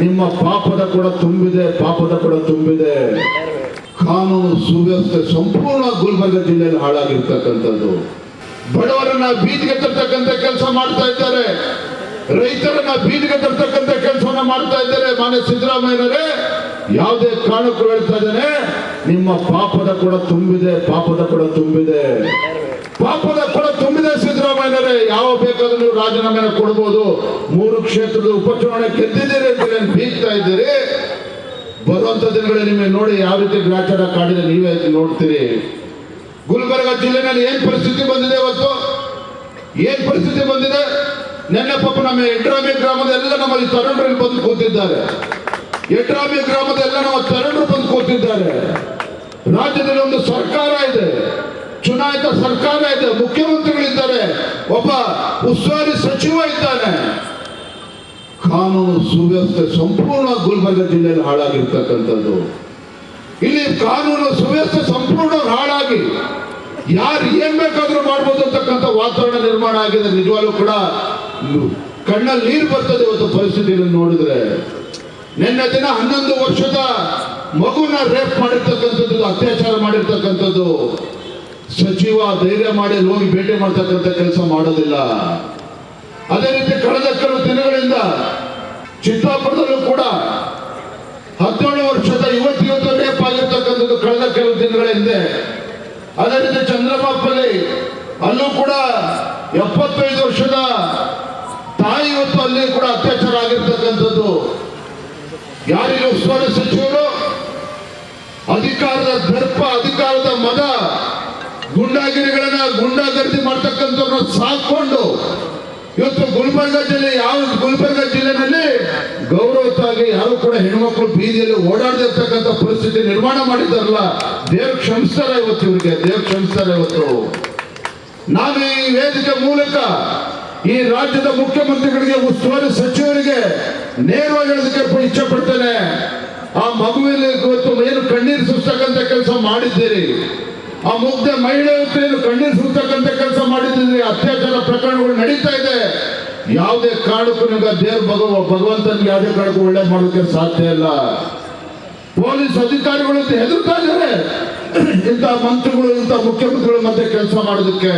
ನಿಮ್ಮ ಪಾಪದ ಕೂಡ ತುಂಬಿದೆ, ಪಾಪದ ಕೂಡ ತುಂಬಿದೆ. ಕಾನೂನು ಸುವ್ಯವಸ್ಥೆ ಸಂಪೂರ್ಣ ಗುಲ್ಬರ್ಗ ಜಿಲ್ಲೆಯಲ್ಲಿ ಹಾಳಾಗಿರ್ತಕ್ಕಂಥದ್ದು. ಬಡವರನ್ನ ಬೀದಿಗೆ ತರ್ತಕ್ಕಂಥ ಕೆಲಸ ಮಾಡ್ತಾ ಇದ್ದಾರೆ. ರೈತರನ್ನ ಬೀದಿಗೆ ತರ್ತಕ್ಕಂಥ ಕೆಲಸವನ್ನ ಮಾಡ್ತಾ ಇದ್ದಾರೆ. ಮಾನ್ಯ ಸಿದ್ದರಾಮಯ್ಯನವರೇ ಯಾವುದೇ ಕಾರಣಕ್ಕೂ ಹೇಳ್ತಾ ಇದ್ದಾನೆ, ನಿಮ್ಮ ಪಾಪದ ಕೂಡ ತುಂಬಿದೆ, ಪಾಪದ ಕೂಡ ತುಂಬಿದೆ. ಪಾಪದ ಕೂಡ ತುಂಬಿದೆ ಸಿದ್ದರಾಮಯ್ಯನವರೇ ಯಾವ ಬೇಕಾದ್ರೂ ನೀವು ಕೊಡ್ಬೋದು. ಮೂರು ಕ್ಷೇತ್ರದ ಉಪಚುನಾವಣೆ ಗೆದ್ದಿದ್ದೀರಿ ಅಂತ ನಾನು ಬೀಗ್ತಾ ಇದ್ದೀರಿ. ಬರುವಂತ ದಿನಗಳಲ್ಲಿ ನಿಮಗೆ ನೋಡಿ ಯಾವ ರೀತಿ ಗ್ರಾಚಾರ ಕಾಡಿದೆ ನೀವೇ ನೋಡ್ತೀರಿ. ಗುಲ್ಬರ್ಗ ಜಿಲ್ಲೆನಲ್ಲಿ ಏನ್ ಪರಿಸ್ಥಿತಿ ಬಂದಿದೆ ಇವತ್ತು? ಏನ್ ಪರಿಸ್ಥಿತಿ ಬಂದಿದೆ? ನೆನ್ನೆ ಪಾಪ ನಮ್ಮ ಎಡ್ರಾಮಿ ಗ್ರಾಮದ ಎಲ್ಲ ನಮ್ಮಲ್ಲಿ ತರುಣರಲ್ಲಿ ಬಂದು ಕೂತಿದ್ದಾರೆ. ಎಡ್ರಾಮಿ ಗ್ರಾಮದ ಎಲ್ಲ ನಮ್ಮ ತರುಣರು ಬಂದು ಕೂತಿದ್ದಾರೆ. ರಾಜ್ಯದಲ್ಲಿ ಒಂದು ಸರ್ಕಾರ ಇದೆ. ಚುನಾಯಿತ ಸರ್ಕಾರ ಇದೆ. ಮುಖ್ಯಮಂತ್ರಿಗಳಿದ್ದಾರೆ ಒಬ್ಬ ಉಸ್ತುವಾರಿ ಸಚಿವ ಇದ್ದಾನೆ. ಕಾನೂನು ಸುವ್ಯವಸ್ಥೆ ಸಂಪೂರ್ಣ ಗುಲ್ಬರ್ಗ ಜಿಲ್ಲೆಯಲ್ಲಿ ಹಾಳಾಗಿರ್ತಕ್ಕಂಥದ್ದು. ಇಲ್ಲಿ ಕಾನೂನು ಸುವ್ಯವಸ್ಥೆ ಸಂಪೂರ್ಣ ಹಾಳಾಗಿ, ಯಾರು ಏನ್ ಬೇಕಾದ್ರೂ ಮಾಡ್ಬೋದು ಅಂತಕ್ಕಂಥ ವಾತಾವರಣ ನಿರ್ಮಾಣ ಆಗಿದೆ. ನಿಜವಾಗ್ಲೂ ಕೂಡ ಕಣ್ಣಲ್ಲಿ ನೀರು ಬರ್ತದೆ ಇವತ್ತು ಪರಿಸ್ಥಿತಿಯನ್ನು ನೋಡಿದ್ರೆ. ನಿನ್ನೆ ದಿನ ಹನ್ನೊಂದು ವರ್ಷದ ಮಗುನ ರೇಪ್ ಮಾಡಿರ್ತಕ್ಕಂಥದ್ದು, ಅತ್ಯಾಚಾರ ಮಾಡಿರ್ತಕ್ಕಂಥದ್ದು. ಸಚಿವ ಧೈರ್ಯ ಮಾಡಿ ಹೋಗಿ ಭೇಟಿ ಮಾಡ್ತಕ್ಕಂಥ ಕೆಲಸ ಮಾಡೋದಿಲ್ಲ. ಅದೇ ರೀತಿ ಕಳೆದ ಕೆಲವು ದಿನಗಳಿಂದ ಚಿತ್ತಾಪುರದಲ್ಲೂ ಕೂಡ ಹದಿನೇಳು ವರ್ಷದ ಯುವತಿ ರೇಪ್ ಆಗಿರ್ತಕ್ಕಂಥದ್ದು ಕಳೆದ ಕೆಲವು ದಿನಗಳ ಹಿಂದೆ. ಅದೇ ರೀತಿ ಚಂದ್ರಬಾಪಲ್ಲಿ ಅಲ್ಲೂ ಕೂಡ ಎಪ್ಪತ್ತೈದು ವರ್ಷದ ತಾಯಿ ಇವತ್ತು ಅಲ್ಲಿ ಕೂಡ ಅತ್ಯಾಚಾರ ಆಗಿರ್ತಕ್ಕಂಥದ್ದು. ಯಾರಿಗೆ ಉಸ್ತುವಾರಿ ಸಚಿವರು, ಅಧಿಕಾರದ ದರ್ಪ, ಅಧಿಕಾರದ ಮದ ಗುಂಡಾಗಿರಿಗಳನ್ನ ಗುಂಡಾಗರ್ದಿ ಮಾಡ್ತಕ್ಕಂಥವ್ರನ್ನ ಸಾಕೊಂಡು ಇವತ್ತು ಗುಲ್ಬರ್ಗ ಜಿಲ್ಲೆ ಯಾವ ಗುಲ್ಬರ್ಗ ಜಿಲ್ಲೆನಲ್ಲಿ ಗೌರವತ್ತಾಗಿ ಯಾರು ಕೂಡ ಹೆಣ್ಮಕ್ಳು ಬೀದಿಯಲ್ಲಿ ಓಡಾಡದಿರ್ತಕ್ಕಂಥ ಪರಿಸ್ಥಿತಿ ನಿರ್ಮಾಣ ಮಾಡಿದ್ದಾರಲ್ಲ, ದೇವ್ರ ಕ್ಷಮಿಸ್ತಾರೆ ಇವತ್ತು ಇವರಿಗೆ ದೇವ್ ಕ್ಷಮಿಸ್ತಾರೆ ಇವತ್ತು. ನಾನು ಈ ವೇದಿಕೆ ಮೂಲಕ ಈ ರಾಜ್ಯದ ಮುಖ್ಯಮಂತ್ರಿಗಳಿಗೆ, ಉಸ್ತುವಾರಿ ಸಚಿವರಿಗೆ ನೇರವಾಗಿ ಹೇಳೋದಕ್ಕೆ ಇಚ್ಛೆ ಪಡ್ತೇನೆ ಆ ಮಗುವಿನ ಇವತ್ತು ಏನು ಕಣ್ಣೀರು ಸುಸ್ತಕ್ಕಂಥ ಕೆಲಸ ಮಾಡಿದ್ದೀರಿ. ಆ ಮುಗ್ಧ ಮಹಿಳೆಯರು ಕಣ್ಣೀರು ಕೆಲಸ ಮಾಡಿದ್ರೆ ಅತ್ಯಾಚಾರ ಪ್ರಕರಣಗಳು ನಡೀತಾ ಇದೆ. ಯಾವುದೇ ಕಾರಣಕ್ಕೂ ನಿಮ್ಗೆ ದೇವ್ರ ಭಗವ, ಭಗವಂತನಿಗೆ ಯಾವುದೇ ಕಾರಣಕ್ಕೂ ಒಳ್ಳೆ ಮಾಡೋದಕ್ಕೆ ಸಾಧ್ಯ ಇಲ್ಲ. ಪೊಲೀಸ್ ಅಧಿಕಾರಿಗಳು ಹೆದರ್ತಾ ಇದ್ದಾರೆ. ಇಂಥ ಮಂತ್ರಿಗಳು, ಇಂಥ ಮುಖ್ಯಮಂತ್ರಿಗಳು ಮತ್ತೆ ಕೆಲಸ ಮಾಡೋದಕ್ಕೆ.